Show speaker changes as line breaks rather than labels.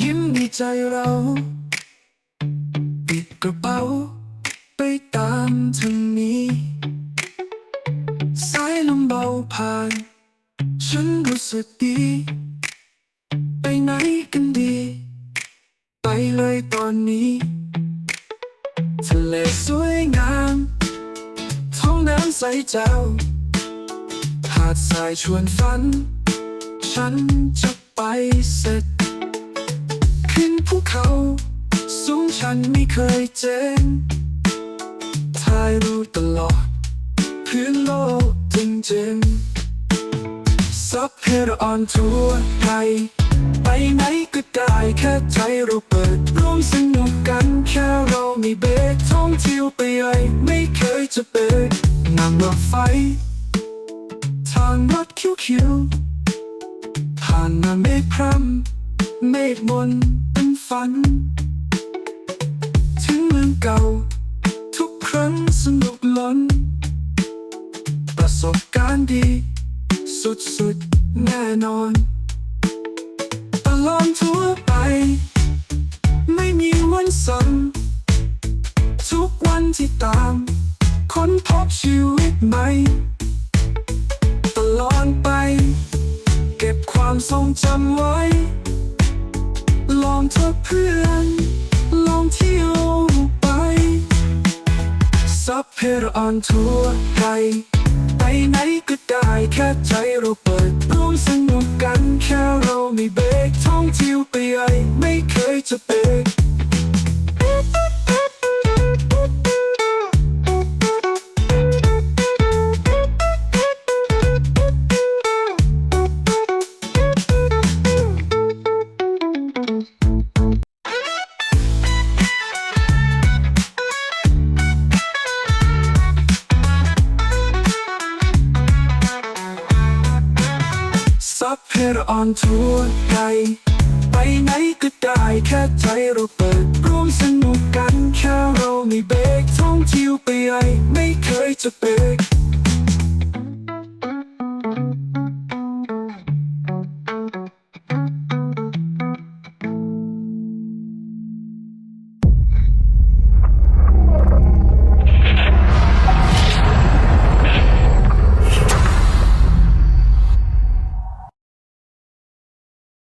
ยิ้มใจเรา ปิดกระเป๋า ไปตามทางนี้ สายลมเบาผ่าน ฉันรู้สึกดี ไปไหนกันดี ไปเลยตอนนี้ ทะเลสวยงาม ท้องน้ำใสเจ้า หาดทรายชวนฝัน ฉันจะไปเสร็จ ขึ้นภูเขาสูงฉันไม่เคยเจนถ่ายรูปตลอดพื้นโลกจริงๆซับเพรออนทัวร์ไทย ไปไหนก็ได้แค่ใจเราเปิดร่วมสนุกกันแค่เรามีเบรกท่องเที่ยวไปใหญ่ไม่เคยจะเปิดนั่งรถไฟ ทางรถคิวๆานมาเมฆพรำเมฆมนเป็นฝัน ถึงเมืองเก่า ทุกครั้งสนุกล้น ประสบการณ์ดี สุดๆ แน่นอน ตลอดทั่วไป ไม่มีวันซ้ำทุกวันที่ตาม ค้นพบชีวิตใหม่ ตลอดไป ทรงจำไว้ ลองเธอเพื่อน ลองเที่ยวไป ซับเพรออนทัวร์ไทยไปไหนก็ได้แค่ใจเราเปิดร่วมสนุกกันแค่เราไม่เบรกท่องเที่ยวไปไอ่ไม่เคยจะเป็น ซับเพรออนทัวร์ไกลไปไหนก็ได้แค่ใจเราเปิดร่วมสนุกกันแค่เราไม่เบรกท่องเที่ยวไปไหนไม่เคยจะเบรก